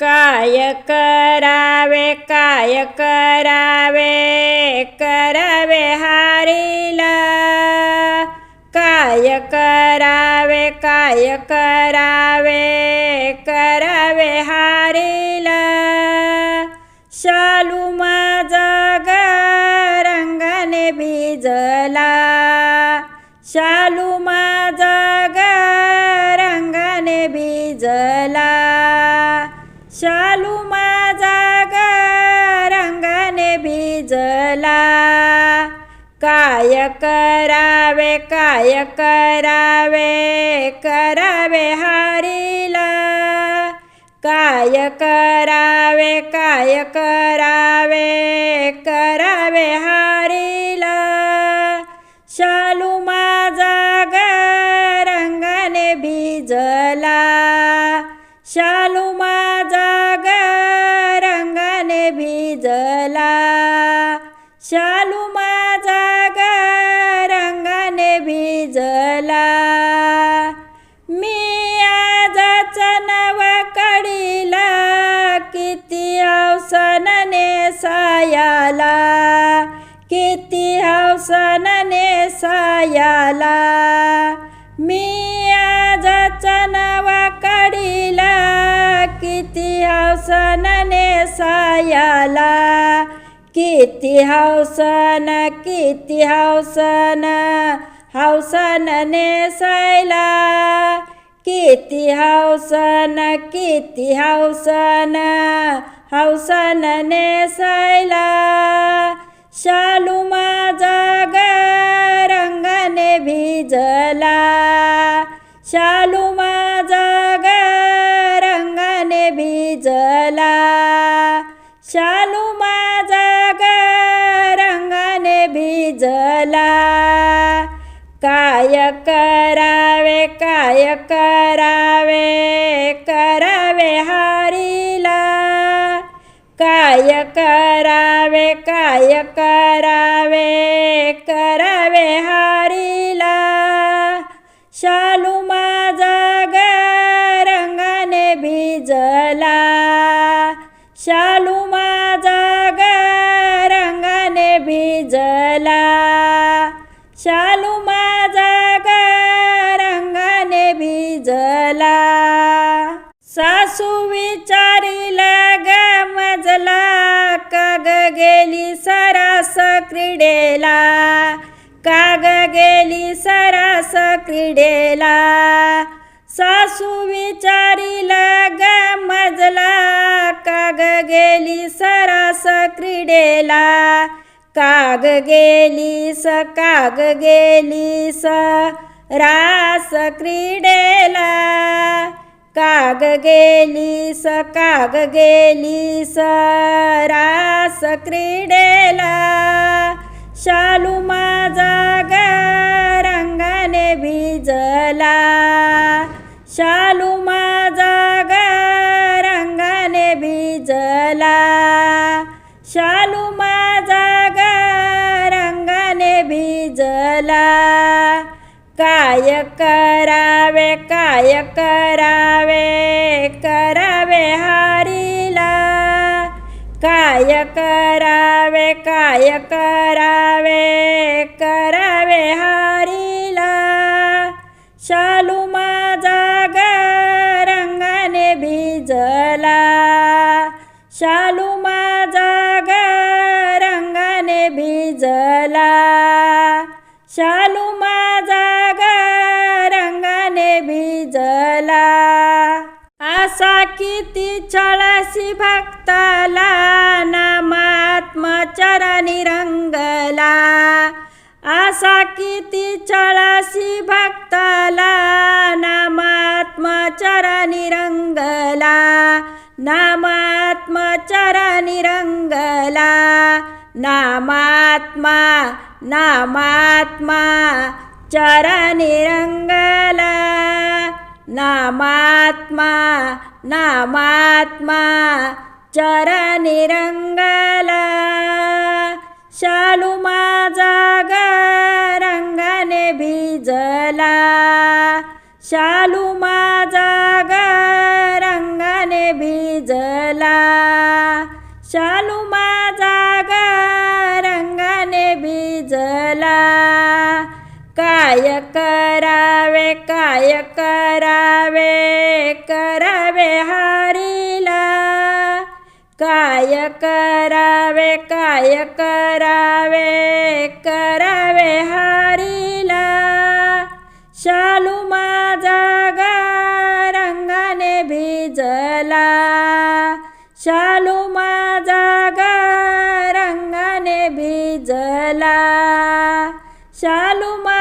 काय करावे काय करावे करावे हारीला. काय करावे काय करावे करावे हारीला. शालू माझा ग रंगाने भिजला. शालू मा करावे काय करावे करावे हारीला. काय करावे काय करावे करावे हारीला. शालू माझा ग रंगाने भिजला. शालू माझा ग रंगाने भिजला. शालू मा सायाला. किती हौसनने सायाला. मी आजच नव कडीला किती हौसनने सायाला. किती हौसन किती हौसन हौसन सायला. किती हौसन किती हौसन हौसन नेसायला शालू माझा ग रंगाने भिजला. शालू माझा ग रंगाने भिजला. शालू माझा ग रंगाने भिजला. काय करावे काय करावे करावे हारीला. काय करावे काय करावे? करावे हारीला. शालू माझा ग रंगाने भिजला. शालू माझा ग रंगाने भिजला. शालू माझा ग रंगाने भिजला. सासू विचार मजला काग गेली सरास क्रीडेला. काग गेली सरास क्रीडेला. सासू विचारिल ग मजला काग गेली सरास क्रीडेला. काग गेलीस काग गेलीस रास क्रीडेला. काग गेलीस काग गेलीस रास क्रीडेला. शालू माझा ग रंगाने भिजला. शालू मा काय करावे काय करावे करावे हारीला. काय करावे काय करावे करावे हारीला. शालू माझा ग रंगाने भिजला. शालू माझा ग रंगाने भिजला. शालू किती छळासी भक्ताला नामात्मचरणी रंगला. असा किती छळासी भक्ताला नामात्मचरणी रंगला. नामात्मचरणी रंगला. नामात्मा नामात्मा चरणी रंगला. नामात्मा नामात्मा चरनिरंगला रंगला शालू माझा ग रंगाने भिजला। शालू माझा ग रंगाने भिजला। शालू माझा ग रंगाने भिजला। काय करावे काय करावे करा हारीला. काय करावे काय करावे करावे हारीला. शालू माझा ग रंगाने भिजला. शालू माझा ग रंगाने भिजला. शालू मा